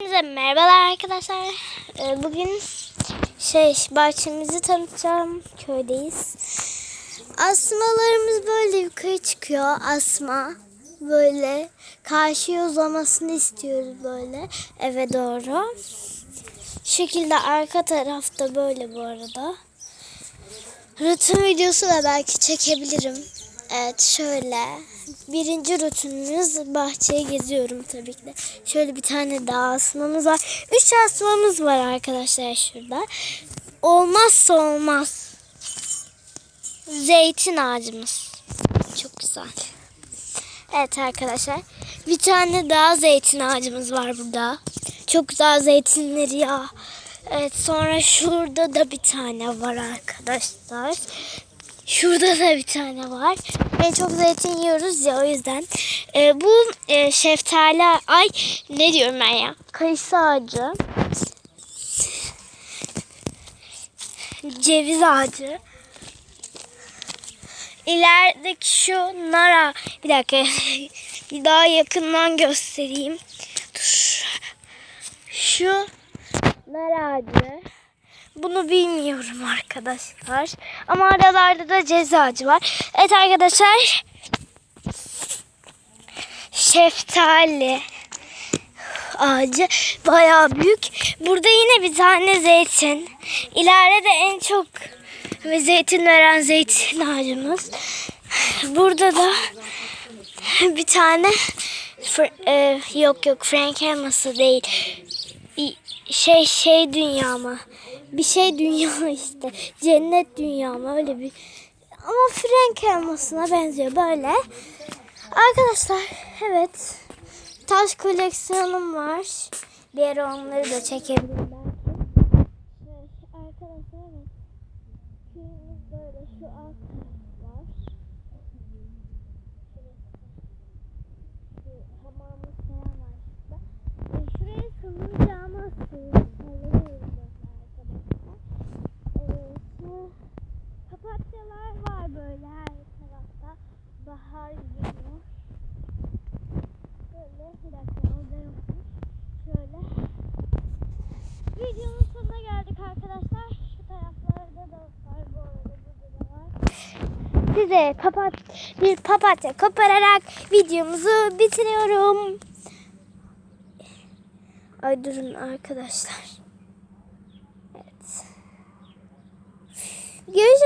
Hepinize merhabalar arkadaşlar. Ee, Bugün şey bahçemizi tanıtacağım. Köydeyiz. Asmalarımız böyle yukarı çıkıyor. Asma böyle karşıya uzamasını istiyoruz böyle eve doğru. Şu şekilde arka tarafta böyle bu arada. Rutin videosu da belki çekebilirim. Evet şöyle. Birinci rutinimiz bahçeye geziyorum tabii ki de. Şöyle bir tane daha asmamız var. Üç asmamız var arkadaşlar şurada. Olmazsa olmaz. Zeytin ağacımız. Çok güzel. Evet arkadaşlar. Bir tane daha zeytin ağacımız var burada. Çok güzel zeytinleri ya. Evet sonra şurada da bir tane var arkadaşlar. Şurada da bir tane var. En çok zeytin yiyoruz ya o yüzden. Ee, bu e, şeftali ay ne diyorum ben ya? Kayısı ağacı. Ceviz ağacı. İlerideki şu nara. Bir dakika. bir daha yakından göstereyim. Dur. Şu nar ağacı. Bunu bilmiyorum arkadaşlar. Ama aralarda da ceza ağacı var. Evet arkadaşlar. Şeftali ağacı bayağı büyük. Burada yine bir tane zeytin. İleride en çok zeytin veren zeytin ağacımız. Burada da bir tane e, yok yok Frank elması değil. Şey şey dünya mı? Bir şey dünya işte. Cennet dünya mı? Öyle bir ama Frank elmasına benziyor böyle. Arkadaşlar evet. Taş koleksiyonum var. Bir ara onları da çekebilirim belki. Evet, arkadaşlar evet. Köyümüz böyle şu alt taraf var. Şu hamamımız falan var şurada. E, şuraya sığınacağımı asıyoruz. Sallanıyoruz böyle arkadaşlar. Evet, şu papatyalar var böyle her tarafta. Bahar geliyor. Böyle bir dakika orada yokmuş. Şöyle. Videonun sonuna geldik arkadaşlar. Şu taraflarda da var bu arada burada da var. Size kapat bir papatya kopararak videomuzu bitiriyorum. Ay durun arkadaşlar. Görüşürüz.